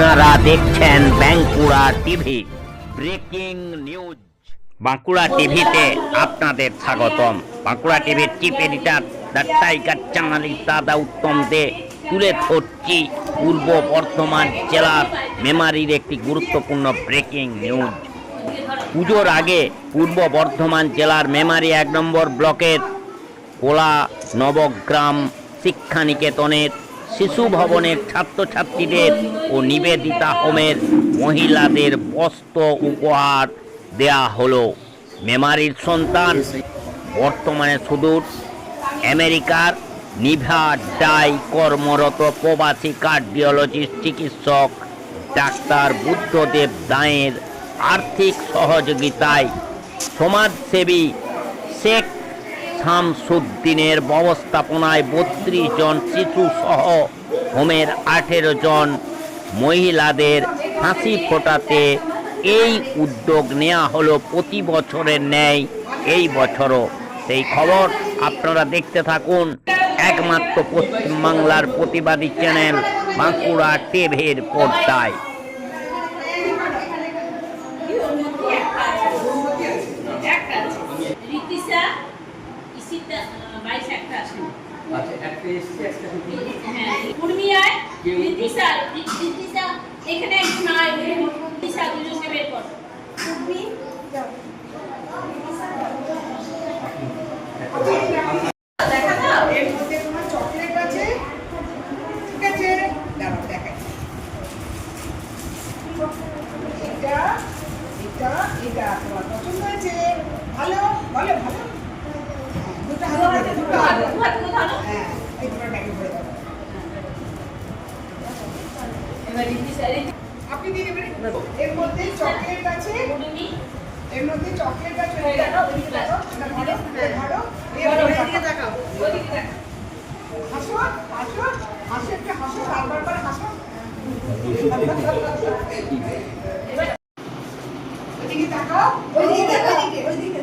আপনারা দেখছেন Bankura TV, breaking news. Bankura টিভিতে আপনাদের স্বাগতম। বাঁকুড়া টিভির চিফ এডিটর দ্য টাইগার দাদা উত্তম দে তুলে ধরছি পূর্ব বর্ধমান জেলার মেমারির একটি গুরুত্বপূর্ণ ব্রেকিং নিউজ। পুজোর আগে পূর্ব বর্ধমান জেলার মেমারি এক নম্বর ব্লকের কোলা নবগ্রাম শিক্ষানিকেতনের শিশু ভবনের ছাত্রছাত্রীদের ও নিবেদিতা হোমের মহিলাদের বস্ত্র উপহার দেয়া হলো। মেমারির সন্তান, বর্তমানে সুদূর, আমেরিকার নিভাডায় কর্মরত প্রবাসী কার্ডিওলজিস্ট চিকিৎসক ডাক্তার বুদ্ধদেব দায়ের আর্থিক সহযোগিতায় সমাজসেবী শেখ শামসুদ্দিনের ব্যবস্থাপনায় বত্রিশ জন শিশু সহ হোমের আঠেরো জন মহিলাদের হাসি ফোটাতে এই উদ্যোগ নেওয়া হলো প্রতি বছরের ন্যায় এই বছরও। সেই খবর আপনারা দেখতে থাকুন। একমাত্র পশ্চিমবাংলার প্রতিবাদী চ্যানেল বাঁকুড়া টিভির পর্দায় ঋতিশা ইসিতা বাইশ একটা আসেন আচ্ছা একটা এসছে একটা ঢুকি হ্যাঁ উর্মিয়ায় ঋতিশা ঋতিশা এখানে একটু নাই ঋতিশা দুজনকে বের কর। উর্মি দেখা দাও এর মধ্যে তোমার চকলেট আছে। ঠিক আছে দাঁড়াও এটা এটা এটা তোমার পছন্দ হয়েছে। ভালো ভালো ভালো হ্যাঁ, দুটো হাতে দেবে, দুটো হাতে দু হাত করে ধরো তোমার আপনি দেবেন। এর মধ্যে চকলেট আছে। এর মধ্যে চকলেট আছে। ধরো হাসো হাসো হাসো একটা হাসো বারবার করে হাসো। ওইদিকে তাকাও ওইদিকে ওইদিকে ওইদিকে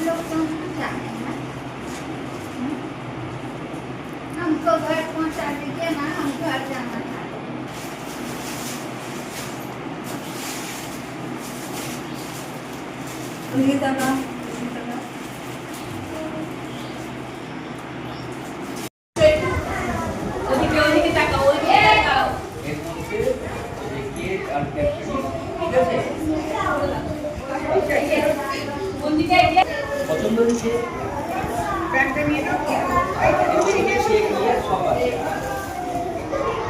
आप लोग सा चाहते हैं? हमको घर पहुँचा दीजिए ना हम घर जाना चाहते हैं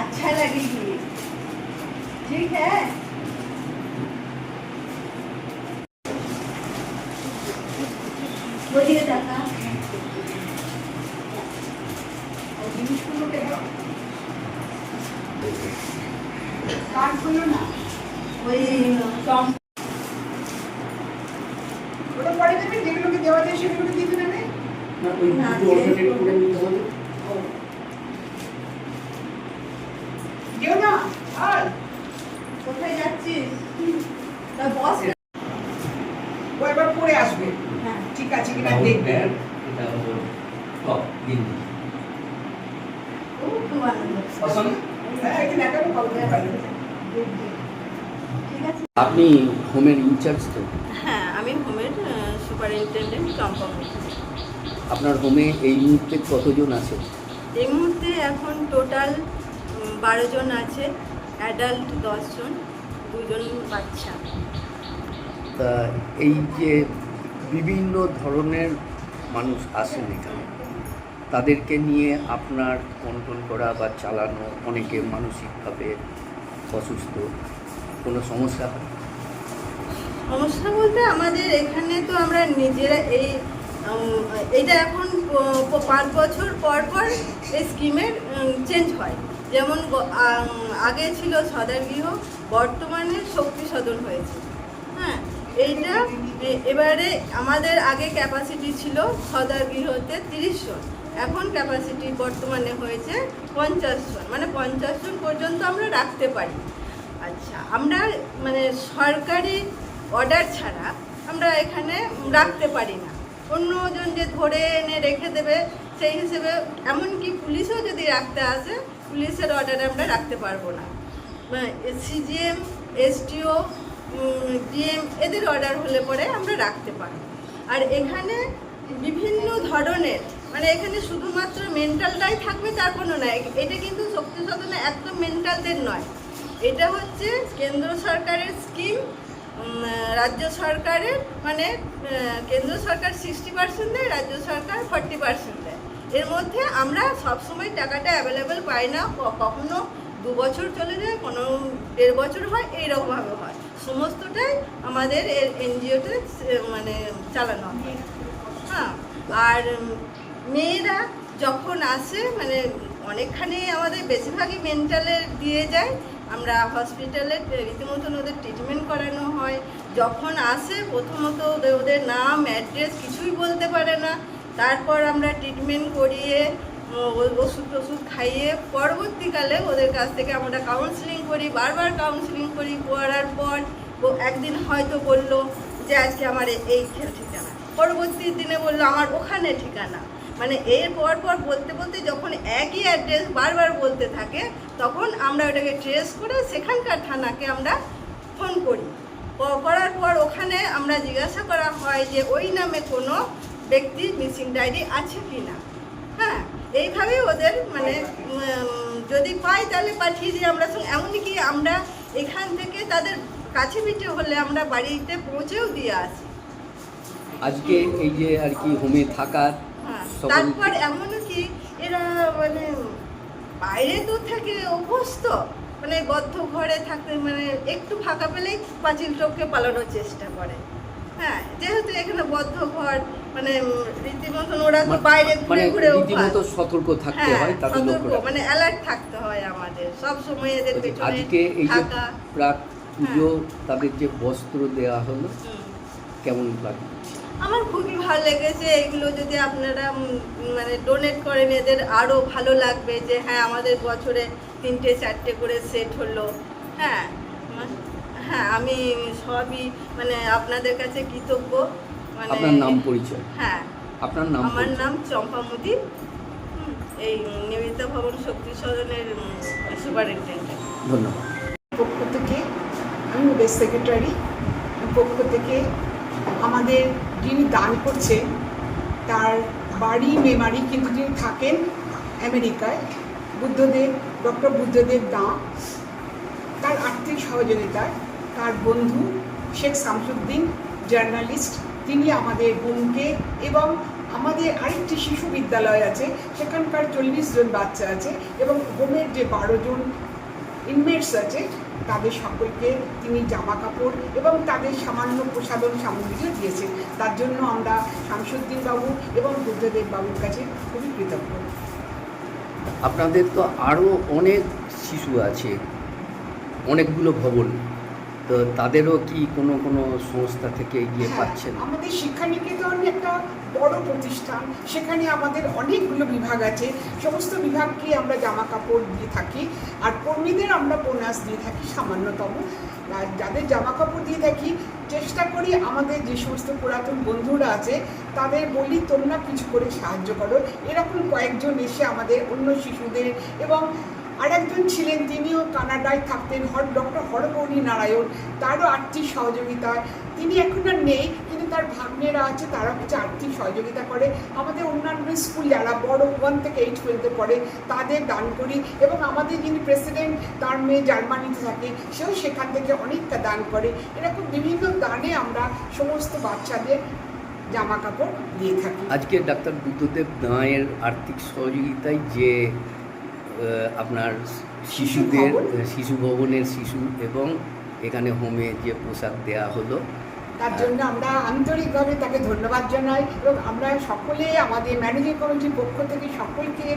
अच्छा लगेगी। ठीक है? बोलिए दादा। कार्ड खोलो ना। वही सॉन्ग না? না ওই দুটো অল্টারনেট করে নিতে হবে। যেও না আর কোথায় যাচ্ছিস? তা বস। ও এবার পরে আসবে। হ্যাঁ। ঠিক আছে কিনা দেখবে। এটা হলো টপ গেঞ্জি খুব আনন্দ পছন্দ এই যে দেখাবো কবে পারবে ঠিক আছে আপনি হোমের ইনচার্জ তো? হ্যাঁ আমি হোমের সুপারিনটেন্ডেন্ট বলছি। আপনার হোমে এই মুহূর্তে কতজন আছে? এই মুহূর্তে এখন টোটাল বারো জন আছে অ্যাডাল্ট দশজন দুজন বাচ্চা। তা এই যে বিভিন্ন ধরনের মানুষ আসেন এখানে তাদেরকে নিয়ে আপনার কন্ট্রোল করা বা চালানো অনেকে মানসিকভাবে অসুস্থ কোনো সমস্যা? হয় সমস্যা বলতে আমাদের এখানে তো আমরা নিজেরা এই এটা এখন পাঁচ বছর পর পর এই স্কিমের চেঞ্জ হয়। যেমন আগে ছিল সদাগৃহ বর্তমানে শক্তি সদন হয়েছে। হ্যাঁ এইটা এবারে আমাদের আগে ক্যাপাসিটি ছিল সদাগৃহতে তিরিশ জন। এখন ক্যাপাসিটি বর্তমানে হয়েছে পঞ্চাশ জন। মানে পঞ্চাশ জন পর্যন্ত আমরা রাখতে পারি। আচ্ছা আমরা মানে সরকারি অর্ডার ছাড়া আমরা এখানে রাখতে পারি না। অন্যজন যে ধরে এনে রেখে দেবে, সেই হিসেবে এমনকি পুলিশও যদি রাখতে আসে, পুলিশের অর্ডারে আমরা রাখতে পারব না। সিজিএম এসটিও ডিএম এদের অর্ডার হলে পরে আমরা রাখতে পারি আর এখানে বিভিন্ন ধরনের মানে এখানে শুধুমাত্র মেন্টালটাই থাকবে, তার কোনো নয় এটা কিন্তু শক্তি সদনে একদম মেন্টালদের নয়। এটা হচ্ছে কেন্দ্র সরকারের স্কিম রাজ্য সরকারের মানে কেন্দ্র সরকার সিক্সটি পার্সেন্ট দেয়, রাজ্য সরকার ফর্টি পার্সেন্ট দেয়। এর মধ্যে আমরা সবসময় টাকাটা অ্যাভেলেবেল পাই না কখনো দু বছর চলে যায়, কোনো দেড় বছর হয়, এইরকমভাবে হয়। সমস্তটাই আমাদের এর এনজিওতে মানে চালানো হয়। হ্যাঁ আর মেয়েরা যখন আসে মানে অনেকখানি আমাদের বেশিরভাগই মেন্টালে দিয়ে যায় আমরা হসপিটালে রীতিমতন ওদের ট্রিটমেন্ট করানো হয়। যখন আসে, প্রথমত ওদের নাম অ্যাড্রেস কিছুই বলতে পারে না। তারপর আমরা ট্রিটমেন্ট করিয়ে ওষুধ টষুধ খাইয়ে, পরবর্তীকালে ওদের কাছ থেকে আমরা কাউন্সিলিং করি, বারবার কাউন্সিলিং করি, করার পর একদিন হয়তো বলল যে, আজকে আমার এই ঠিকানা। পরবর্তী দিনে বলল, আমার ওখানে ঠিকানা। মানে এর পর পর বলতে বলতে যখন একই অ্যাড্রেস বারবার বলতে থাকে, তখন আমরা ওটাকে ট্রেস করে সেখানকার থানাকে আমরা ফোন করি। করার পর ওখানে আমরা জিজ্ঞাসা করা হয় যে ওই নামে কোনো ব্যক্তির মিসিং ডায়েরি আছে কি না হ্যাঁ এইভাবেই ওদের মানে যদি পাই তাহলে পাঠিয়ে দিই আমরা। এমনকি আমরা এখান থেকে তাদের কাছে পিঠে হলে আমরা বাড়িতে পৌঁছেও দিয়ে আসি। আজকে এই যে আর কি হোমে থাকার তারপর এমনও কি এরা মানে বাইরে তো থেকে অভ্যস্ত। মানে বদ্ধ ঘরে থাকতে মানে একটু ফাঁকা পেলেই পাঁচিল টপকে পালানোর চেষ্টা করে। হ্যাঁ যেহেতু এখানে বদ্ধ ঘর মানে রীতিমতন ওরা তো বাইরে মানে ঘুরে ঘুরে রীতিমতো সতর্ক থাকতে হ্যাঁ, হয় তাদের সতর্ক, মানে অ্যালার্ট থাকতে হয় আমাদের। সব সময় এদের পেছনে আজকে এই যে প্রাক পুজো তাদের যে বস্ত্র দেওয়া হলো কেমন লাগে আমার খুবই ভালো লেগেছে এগুলো যদি আপনারা মানে ডোনেট করেন এদের আরও ভালো লাগবে যে হ্যাঁ আমাদের বছরে তিনটে চারটে করে সেট হলো। হ্যাঁ হ্যাঁ আমি সবই মানে আপনাদের কাছে কৃতজ্ঞ। মানে আপনার নাম পরিচয়। হ্যাঁ আপনার নাম আমার নাম চম্পামতি। এই নিবেদিতা ভবন শক্তি সদনের সুপারিনটেন্ডেন্ট। ধন্যবাদ। পক্ষ থেকে আমি সেক্রেটারি। পক্ষ থেকে আমাদের যিনি দান করছেন তার বাড়ি, মেমারি কিন্তু যিনি থাকেন আমেরিকায়, বুদ্ধদেব, ডক্টর বুদ্ধদেব দাঁ, তার আর্থিক সহযোগিতায় তার বন্ধু শেখ শামসুদ্দিন, জার্নালিস্ট, তিনি আমাদের বোনকে এবং আমাদের আরেকটি শিশু বিদ্যালয় আছে, সেখানকার চল্লিশ জন বাচ্চা আছে এবং হোমের যে বারো জন ইনমেটস আছে তাদের সকলকে তিনি জামা কাপড় এবং তাদের সামান্য প্রসাধন সামগ্রীও দিয়েছেন। তার জন্য আমরা শামসুদ্দিন বাবু এবং বুদ্ধদেব বাবুর কাছে খুবই কৃতজ্ঞ। আপনাদের তো আরও অনেক শিশু আছে অনেকগুলো ভবন। তো তাদেরও কি কোনো কোনো সংস্থা থেকে গিয়ে হ্যাঁ, পাচ্ছেন? আমাদের শিক্ষা নিকেতন একটা বড় প্রতিষ্ঠান, সেখানে আমাদের অনেকগুলো বিভাগ আছে। সমস্ত বিভাগকে আমরা জামা কাপড় দিয়ে থাকি আর কর্মীদের আমরা বোনাস দিয়ে থাকি সামান্যতম। যাদের জামা কাপড় দিয়ে থাকি, চেষ্টা করি আমাদের যে সমস্ত পুরাতন বন্ধুরা আছে, তাদের বলি, তোমরা কিছু করে সাহায্য করো। এরকম কয়েকজন এসে আমাদের অন্য শিশুদের এবং আরেকজন ছিলেন, তিনিও কানাডায় থাকতেন, হর ডক্টর হরগৌরী নারায়ণ, তারও আর্থিক সহযোগিতায়। তিনি এখন আর নেই তার ভাগ্নেরা আছে তারা হচ্ছে আর্থিক সহযোগিতা করে। আমাদের অন্যান্য স্কুল যারা বড় ওয়ান থেকে এইট পর্যন্ত পড়ে তাদের দান করি এবং আমাদের যিনি প্রেসিডেন্ট তার মেয়ে জার্মানিতে থাকে সেও সেখান থেকে অনেকটা দান করে। এরকম বিভিন্ন দানে আমরা সমস্ত বাচ্চাদের জামা কাপড় দিয়ে থাকি। আজকে ডাক্তার বুদ্ধদেব দাঁয়ের আর্থিক সহযোগিতায় যে আপনার শিশুদের শিশু ভবনের শিশু এবং এখানে হোমে যে পোশাক দেয়া হলো তার জন্য আমরা আন্তরিকভাবে তাকে ধন্যবাদ জানাই এবং আমরা সকলে আমাদের ম্যানেজিং কমিটির পক্ষ থেকে সকলকে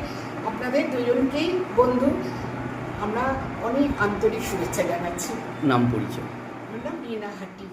আপনাদের দুজনকেই বন্ধু আমরা অনেক আন্তরিক শুভেচ্ছা জানাচ্ছি। নাম পরিচয়। আমার নাম রিনা হাটি।